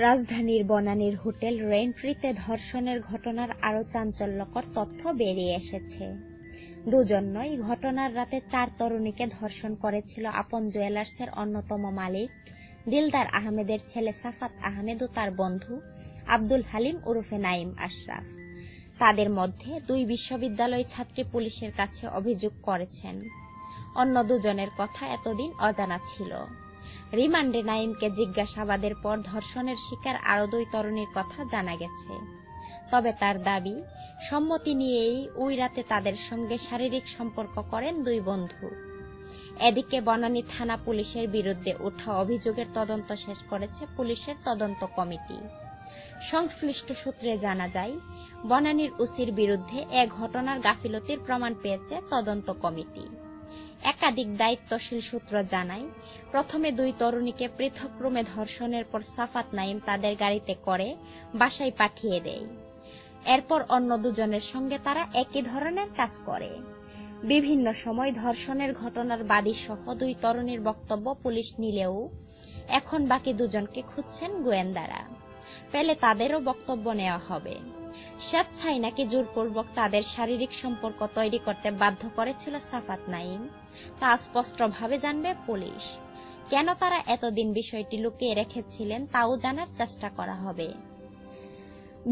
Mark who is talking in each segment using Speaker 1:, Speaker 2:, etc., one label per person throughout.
Speaker 1: রাজধানীর বনানীর হোটেল রেন্ট্রিতে ধর্ষণের ঘটনার আরও চাঞ্চল্যকর তথ্য বেরিয়ে এসেছে। দুজন্যই ঘটনার রাতে চার তরুণীকে ধর্ষণ করেছিল আপন জুয়েলার্সের অন্যতম মালিক, দিলদার আহমেদের ছেলে সাফাত আহমেদ ও তার বন্ধু আব্দুল হালিম ওরফে নাইম আশরাফ। তাদের মধ্যে দুই বিশ্ববিদ্যালয় ছাত্রী পুলিশের কাছে অভিযোগ করেছেন। অন্য দুজনের কথা এতদিন অজানা ছিল। রিমান্ডে নাইমকে জিজ্ঞাসাবাদের পর ধর্ষণের শিকার আরও দুই তরুণীর কথা জানা গেছে। তবে তার দাবি, সম্মতি নিয়েই ওই রাতে তাদের সঙ্গে শারীরিক সম্পর্ক করেন দুই বন্ধু। এদিকে বনানী থানা পুলিশের বিরুদ্ধে ওঠা অভিযোগের তদন্ত শেষ করেছে পুলিশের তদন্ত কমিটি। সংশ্লিষ্ট সূত্রে জানা যায়, বনানীর উসির বিরুদ্ধে এ ঘটনার গাফিলতির প্রমাণ পেয়েছে তদন্ত কমিটি। একাধিক দায়িত্বশীল সূত্র জানায়, প্রথমে দুই তরুণীকে পৃথক রুমে ধর্ষণের পর সাফাত নাইম তাদের গাড়িতে করে বাসায় পাঠিয়ে দেয়। এরপর অন্য দুজনের সঙ্গে তারা একই ধরনের কাজ করে। বিভিন্ন সময় ধর্ষণের ঘটনার বাদী সহ দুই তরুণীর বক্তব্য পুলিশ নিলেও এখন বাকি দুজনকে খুঁজছেন গোয়েন্দারা। পেলে তাদেরও বক্তব্য নেওয়া হবে। স্বেচ্ছায় নাকি জোরপূর্বক তাদের শারীরিক সম্পর্ক তৈরি করতে বাধ্য করেছিল সাফাত নাইম তা স্পষ্টভাবে জানবে পুলিশ। কেন তারা এতদিন বিষয়টি লুকিয়ে রেখেছিলেন তাও জানার চেষ্টা করা হবে।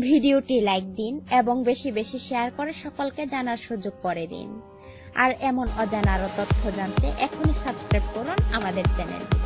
Speaker 1: ভিডিওটি লাইক দিন এবং বেশি বেশি শেয়ার করে সকলকে জানার সুযোগ করে দিন। আর এমন অজানারও তথ্য জানতে এখনই সাবস্ক্রাইব করুন আমাদের চ্যানেলটি